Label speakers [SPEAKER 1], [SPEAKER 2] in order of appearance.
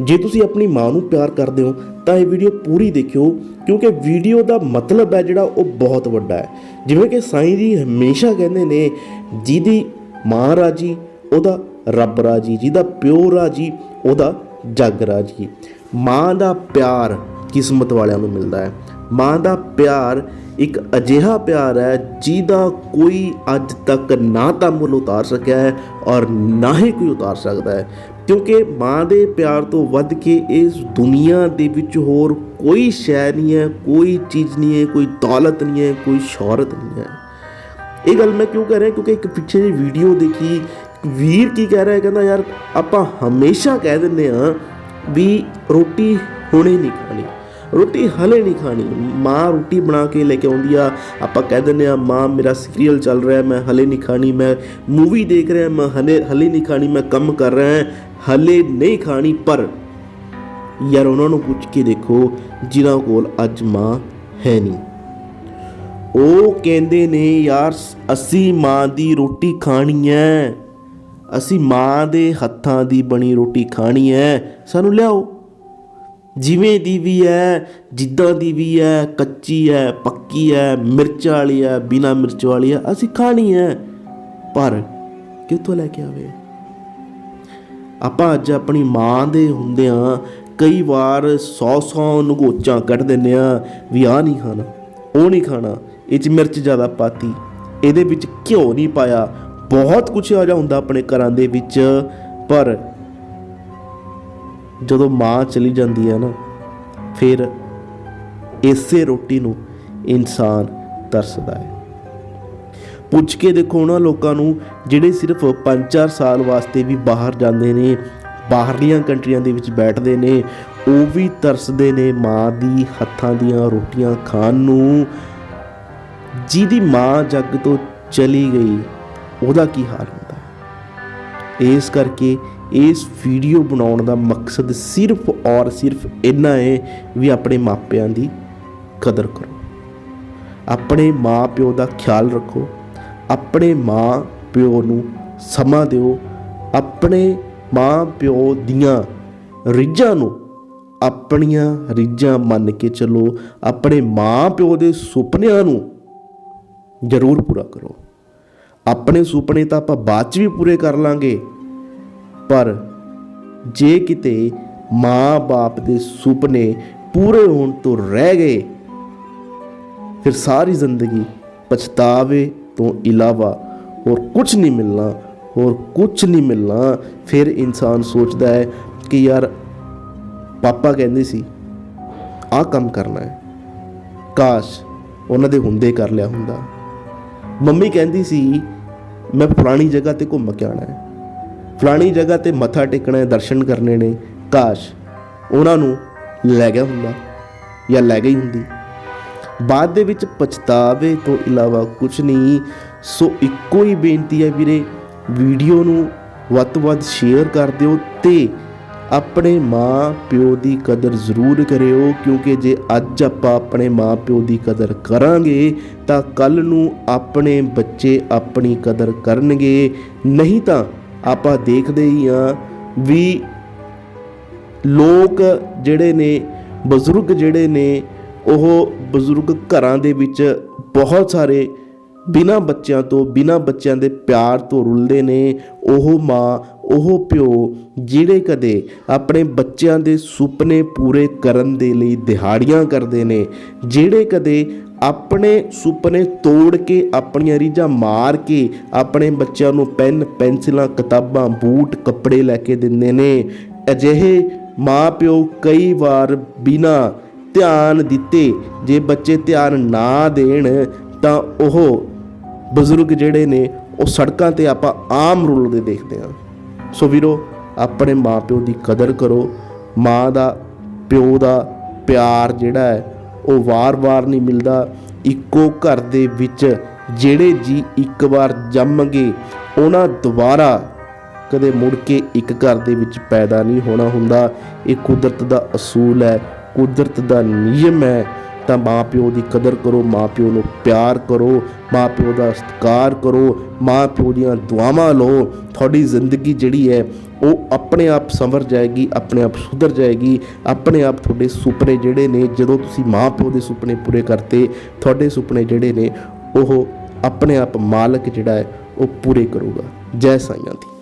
[SPEAKER 1] ਜੇ ਤੁਸੀਂ ਆਪਣੀ ਮਾਂ ਨੂੰ ਪਿਆਰ ਕਰਦੇ ਹੋ, ਤਾਂ ਇਹ ਵੀਡੀਓ ਪੂਰੀ ਦੇਖਿਓ, ਕਿਉਂਕਿ ਵੀਡੀਓ ਦਾ ਮਤਲਬ ਹੈ ਜਿਹੜਾ ਉਹ ਬਹੁਤ ਵੱਡਾ ਹੈ। ਜਿਵੇਂ ਕਿ ਸਾਈਂ ਜੀ ਹਮੇਸ਼ਾ ਕਹਿੰਦੇ ਨੇ, ਜਿਹਦੀ ਮਾਂ ਰਾਜੀ, ਉਹਦਾ ਰੱਬ ਰਾਜੀ, ਜਿਹਦਾ ਪਿਓ ਰਾਜੀ, ਉਹਦਾ ਜੱਗ ਰਾਜੀ। ਮਾਂ ਦਾ ਪਿਆਰ ਕਿਸਮਤ ਵਾਲਿਆਂ ਨੂੰ ਮਿਲਦਾ ਹੈ। ਮਾਂ ਦਾ ਪਿਆਰ ਇੱਕ ਅਜਿਹਾ ਪਿਆਰ ਹੈ, ਜਿਹਦਾ ਕੋਈ ਅੱਜ ਤੱਕ ਨਾ ਤਾਂ ਮੁੱਲ ਉਤਾਰ ਸਕਿਆ ਹੈ ਔਰ ਨਾ ਹੀ ਕੋਈ ਉਤਾਰ ਸਕਦਾ ਹੈ। ਕਿਉਂਕਿ ਮਾਂ ਦੇ ਪਿਆਰ ਤੋਂ ਵੱਧ ਕੇ ਇਸ ਦੁਨੀਆ ਦੇ ਵਿੱਚ ਹੋਰ ਕੋਈ ਸ਼ੈ ਨਹੀਂ ਹੈ, ਕੋਈ ਚੀਜ਼ ਨਹੀਂ ਹੈ, ਕੋਈ ਦੌਲਤ ਨਹੀਂ ਹੈ, ਕੋਈ ਸ਼ੋਹਰਤ ਨਹੀਂ ਹੈ। ਇਹ ਗੱਲ ਮੈਂ ਕਿਉਂ ਕਹਿ ਰਿਹਾ? ਕਿਉਂਕਿ ਇੱਕ ਪਿੱਛੇ ਜਿਹੀ ਵੀਡੀਓ ਦੇਖੀ ਵੀਰ ਕੀ ਕਹਿ ਰਿਹਾ ਹੈ? ਕਹਿੰਦਾ, ਯਾਰ, ਆਪਾਂ ਹਮੇਸ਼ਾ ਕਹਿ ਦਿੰਦੇ ਆ ਵੀ ਰੋਟੀ ਹੁਣੇ ਨਹੀਂ ਖਾਣੀ। ਰੋਟੀ ਹਲੇ ਨਹੀਂ ਖਾਣੀ। ਮਾਂ ਰੋਟੀ ਬਣਾ ਕੇ ਲੈ ਕੇ ਆਉਂਦੀ ਆ। ਆਪਾਂ ਕਹਿ ਦਿੰਦੇ ਆ ਮਾਂ, ਮੇਰਾ ਸੀਰੀਅਲ ਚੱਲ ਰਿਹਾ ਮੈਂ ਹਲੇ ਨਹੀਂ ਖਾਣੀ। ਮੈਂ ਮੂਵੀ ਦੇਖ ਰਿਹਾ, ਮੈਂ ਹਲੇ ਹਲੇ ਨਹੀਂ ਖਾਣੀ। ਮੈਂ ਕੰਮ ਕਰ ਰਿਹਾ ਹਲੇ ਨਹੀਂ ਖਾਣੀ, ਪਰ ਯਾਰ ਉਹਨਾਂ ਨੂੰ ਪੁੱਛ ਕੇ ਦੇਖੋ, ਜਿਨ੍ਹਾਂ ਕੋਲ ਅੱਜ ਮਾਂ ਹੈ ਨਹੀਂ। ਉਹ ਕਹਿੰਦੇ ਨੇ, ਯਾਰ, ਅਸੀਂ ਮਾਂ ਦੀ ਰੋਟੀ ਖਾਣੀ ਹੈ ਅਸੀਂ ਮਾਂ ਦੇ ਹੱਥਾਂ ਦੀ ਬਣੀ ਰੋਟੀ ਖਾਣੀ ਹੈ ਸਾਨੂੰ ਲਿਆਓ। ਜਿਵੇਂ ਦੀ ਵੀ ਹੈ ਜਿੱਦਾਂ ਦੀ ਵੀ ਹੈ ਕੱਚੀ ਹੈ ਪੱਕੀ ਹੈ ਮਿਰਚ ਵਾਲੀ ਹੈ ਬਿਨਾ ਮਿਰਚ ਵਾਲੀ ਹੈ ਅਸੀਂ ਖਾਣੀ ਹੈ ਪਰ ਕਿੱਥੋਂ ਲੈ ਕੇ ਆਵੇ? ਆਪਾਂ ਅੱਜ ਆਪਣੀ ਮਾਂ ਦੇ ਹੁੰਦਿਆਂ ਕਈ ਵਾਰ 100-100 ਨਗੋਚਾਂ ਕੱਢ ਦਿੰਦੇ ਆ ਵੀ ਆ ਨਹੀਂ ਖਾਣਾ, ਉਹ ਨਹੀਂ ਖਾਣਾ, ਇਹ ਚ ਮਿਰਚ ਜ਼ਿਆਦਾ ਪਾਤੀ, ਇਹਦੇ ਵਿੱਚ ਘਿਓ ਨਹੀਂ ਪਾਇਆ, ਬਹੁਤ ਕੁਝ ਆ ਜਾ ਹੁੰਦਾ ਆਪਣੇ ਘਰਾਂ ਦੇ ਵਿੱਚ, ਪਰ ਜਦੋਂ ਮਾਂ ਚਲੀ ਜਾਂਦੀ ਹੈ ਨਾ, ਫਿਰ ਇਸੇ ਰੋਟੀ ਨੂੰ ਇਨਸਾਨ ਤਰਸਦਾ ਹੈ। ਪੁੱਛ ਕੇ ਦੇਖੋ ਉਹਨਾਂ ਲੋਕਾਂ ਨੂੰ, ਜਿਹੜੇ ਸਿਰਫ 5-4 ਸਾਲ ਵਾਸਤੇ ਵੀ ਬਾਹਰ ਜਾਂਦੇ ਨੇ, ਬਾਹਰਲੀਆਂ ਕੰਟਰੀਆਂ ਦੇ ਵਿੱਚ ਬੈਠਦੇ ਨੇ, ਉਹ ਵੀ ਤਰਸਦੇ ਨੇ ਮਾਂ ਦੀ ਹੱਥਾਂ ਦੀਆਂ ਰੋਟੀਆਂ ਖਾਣ ਨੂੰ। ਜਿਹਦੀ ਮਾਂ ਜੱਗ ਤੋਂ ਚਲੀ ਗਈ, ਉਹਦਾ ਕੀ ਹਾਲ ਹੁੰਦਾ? ਹੈ ਇਸ ਕਰਕੇ ਇਸ ਵੀਡੀਓ ਬਣਾਉਣ ਦਾ ਮਕਸਦ ਸਿਰਫ ਔਰ ਸਿਰਫ ਇੰਨਾ ਹੈ ਵੀ ਆਪਣੇ ਮਾਪਿਆਂ ਦੀ ਕਦਰ ਕਰੋ। ਆਪਣੇ ਮਾਂ ਪਿਓ ਦਾ ਖਿਆਲ ਰੱਖੋ। ਆਪਣੇ ਮਾਂ ਪਿਓ ਨੂੰ ਸਮਾਂ ਦਿਓ। ਆਪਣੇ ਮਾਂ ਪਿਓ ਦੀਆਂ ਰਿੱਝਾਂ ਨੂੰ ਆਪਣੀਆਂ ਰਿੱਝਾਂ ਮੰਨ ਕੇ ਚੱਲੋ। ਆਪਣੇ ਮਾਂ ਪਿਓ ਦੇ ਸੁਪਨਿਆਂ ਨੂੰ ਜ਼ਰੂਰ ਪੂਰਾ ਕਰੋ। ਆਪਣੇ ਸੁਪਨੇ ਤਾਂ ਆਪਾਂ ਬਾਅਦ ਚ ਵੀ ਪੂਰੇ ਕਰ ਲਾਂਗੇ। ਪਰ ਜੇ ਕਿਤੇ ਮਾਂ-ਬਾਪ ਦੇ ਸੁਪਨੇ ਪੂਰੇ ਹੋਣ ਤੋਂ ਰਹਿ ਗਏ, ਫਿਰ ਸਾਰੀ ਜ਼ਿੰਦਗੀ ਪਛਤਾਵੇ ਤੋਂ ਇਲਾਵਾ ਹੋਰ ਕੁਝ ਨਹੀਂ ਮਿਲਣਾ, ਹੋਰ ਕੁਝ ਨਹੀਂ ਮਿਲਣਾ। ਫਿਰ ਇਨਸਾਨ ਸੋਚਦਾ ਹੈ ਕਿ ਯਾਰ ਪਾਪਾ ਕਹਿੰਦੇ ਸੀ, ਆਹ ਕੰਮ ਕਰਨਾ ਹੈ। ਕਾਸ਼ ਉਹਨਾਂ ਦੇ ਹੁੰਦੇ ਕਰ ਲਿਆ ਹੁੰਦਾ। ਮੰਮੀ ਕਹਿੰਦੀ ਸੀ, ਮੈਂ ਫਲਾਣੀ ਜਗ੍ਹਾ ਤੇ ਘੁੰਮ ਕੇ ਆਣਾ ਹੈ। ਫਲਾਣੀ ਜਗ੍ਹਾ ਤੇ ਮੱਥਾ ਟੇਕਣਾ ਹੈ, ਦਰਸ਼ਨ ਕਰਨੇ ਨੇ। ਕਾਸ਼ ਉਹਨਾਂ ਨੂੰ ਲੈ ਗਿਆ ਹੁੰਦਾ ਜਾਂ ਲੈ ਗਈ ਹੁੰਦੀ। ਬਾਅਦ ਦੇ ਵਿੱਚ ਪਛਤਾਵੇ ਤੋਂ ਇਲਾਵਾ ਕੁਝ ਨਹੀਂ। ਸੋ ਇੱਕੋ ਹੀ ਬੇਨਤੀ ਹੈ ਵੀਰੇ, ਵੀਡੀਓ ਨੂੰ ਵੱਧ ਤੋਂ ਵੱਧ ਸ਼ੇਅਰ ਕਰ ਦਿਓ ਤੇ ਆਪਣੇ ਮਾਂ ਪਿਓ ਦੀ ਕਦਰ ਜ਼ਰੂਰ ਕਰਿਓ, ਕਿਉਂਕਿ ਜੇ ਅੱਜ ਆਪਾਂ ਆਪਣੇ ਮਾਂ ਪਿਓ ਦੀ ਕਦਰ ਕਰਾਂਗੇ, ਤਾਂ ਕੱਲ ਨੂੰ ਆਪਣੇ ਬੱਚੇ ਆਪਣੀ ਕਦਰ ਕਰਨਗੇ। ਨਹੀਂ ਤਾਂ ਆਪਾਂ ਦੇਖਦੇ ਹੀ ਆ ਵੀ ਲੋਕ ਜਿਹੜੇ ਨੇ, ਬਜ਼ੁਰਗ ਜਿਹੜੇ ਨੇ ਉਹ ਬਜ਼ੁਰਗ ਘਰਾਂ ਦੇ ਵਿੱਚ ਬਹੁਤ ਸਾਰੇ ਬਿਨਾ ਬੱਚਿਆਂ ਤੋਂ, ਬਿਨਾ ਬੱਚਿਆਂ ਦੇ ਪਿਆਰ ਤੋਂ ਰੁਲਦੇ ਨੇ। ਉਹ ਮਾਂ, ਉਹ ਪਿਓ ਜਿਹੜੇ ਕਦੇ ਆਪਣੇ ਬੱਚਿਆਂ ਦੇ ਸੁਪਨੇ ਪੂਰੇ ਕਰਨ ਦੇ ਲਈ ਦਿਹਾੜੀਆਂ ਕਰਦੇ ਨੇ, ਜਿਹੜੇ ਕਦੇ ਆਪਣੇ ਸੁਪਨੇ ਤੋੜ ਕੇ, ਆਪਣੀਆਂ ਰੀਝਾਂ ਮਾਰ ਕੇ, ਆਪਣੇ ਬੱਚਿਆਂ ਨੂੰ ਪੈਨ, ਪੈਨਸਿਲਾਂ, ਕਿਤਾਬਾਂ, ਬੂਟ, ਕੱਪੜੇ ਲੈ ਕੇ ਦਿੰਦੇ ਨੇ। ਅਜਿਹੇ ਮਾਪਿਓ ਕਈ ਵਾਰ ਬਿਨਾ ਧਿਆਨ ਦਿੱਤੇ। ਜੇ ਬੱਚੇ ਧਿਆਨ ਨਾ ਦੇਣ, ਤਾਂ ਉਹ ਬਜ਼ੁਰਗ ਜਿਹੜੇ ਨੇ, ਉਹ ਸੜਕਾਂ ਤੇ ਆਪਾਂ ਆਮ ਰੁਲਦੇ ਦੇਖਦੇ ਹਾਂ। ਸੋ ਵੀਰੋ, ਆਪਣੇ ਮਾਪਿਓ ਦੀ ਕਦਰ ਕਰੋ। ਮਾਂ ਦਾ, ਪਿਓ ਦਾ ਪਿਆਰ ਜਿਹੜਾ ਹੈ, ਉਹ ਵਾਰ-ਵਾਰ ਨਹੀਂ ਮਿਲਦਾ। ਇੱਕੋ ਘਰ ਦੇ ਵਿੱਚ ਜਿਹੜੇ ਜੀ ਇੱਕ ਵਾਰ ਜੰਮ ਗਏ ਉਹਨਾਂ ਦੁਬਾਰਾ ਕਦੇ ਮੁੜ ਕੇ ਇੱਕ ਘਰ ਦੇ ਵਿੱਚ ਪੈਦਾ ਨਹੀਂ ਹੋਣਾ ਹੁੰਦਾ। ਇਹ ਕੁਦਰਤ ਦਾ ਅਸੂਲ ਹੈ। ਕੁਦਰਤ ਦਾ ਨਿਯਮ ਹੈ, ਤਾਂ ਮਾਪਿਓ ਦੀ ਕਦਰ ਕਰੋ, ਮਾਪਿਓ ਨੂੰ ਪਿਆਰ ਕਰੋ, ਮਾਪਿਓ ਦਾ ਸਤਿਕਾਰ ਕਰੋ, ਮਾਪਿਓ ਦੀਆਂ ਦੁਆਵਾਂ ਲਓ। ਤੁਹਾਡੀ ਜ਼ਿੰਦਗੀ ਜਿਹੜੀ ਹੈ, ਉਹ ਆਪਣੇ ਆਪ ਸੰਵਰ ਜਾਏਗੀ, ਆਪਣੇ ਆਪ ਸੁਧਰ ਜਾਏਗੀ। ਆਪਣੇ ਆਪ ਤੁਹਾਡੇ ਸੁਪਨੇ ਜਿਹੜੇ ਨੇ, ਜਦੋਂ ਤੁਸੀਂ ਮਾਂ ਪਿਓ ਦੇ ਸੁਪਨੇ ਪੂਰੇ ਕਰਤੇ, ਤੁਹਾਡੇ ਸੁਪਨੇ ਜਿਹੜੇ ਨੇ, ਉਹ ਆਪਣੇ ਆਪ ਮਾਲਕ ਜਿਹੜਾ ਹੈ, ਉਹ ਪੂਰੇ ਕਰੂਗਾ। ਜੈ ਸਾਈਆਂ ਦੀ।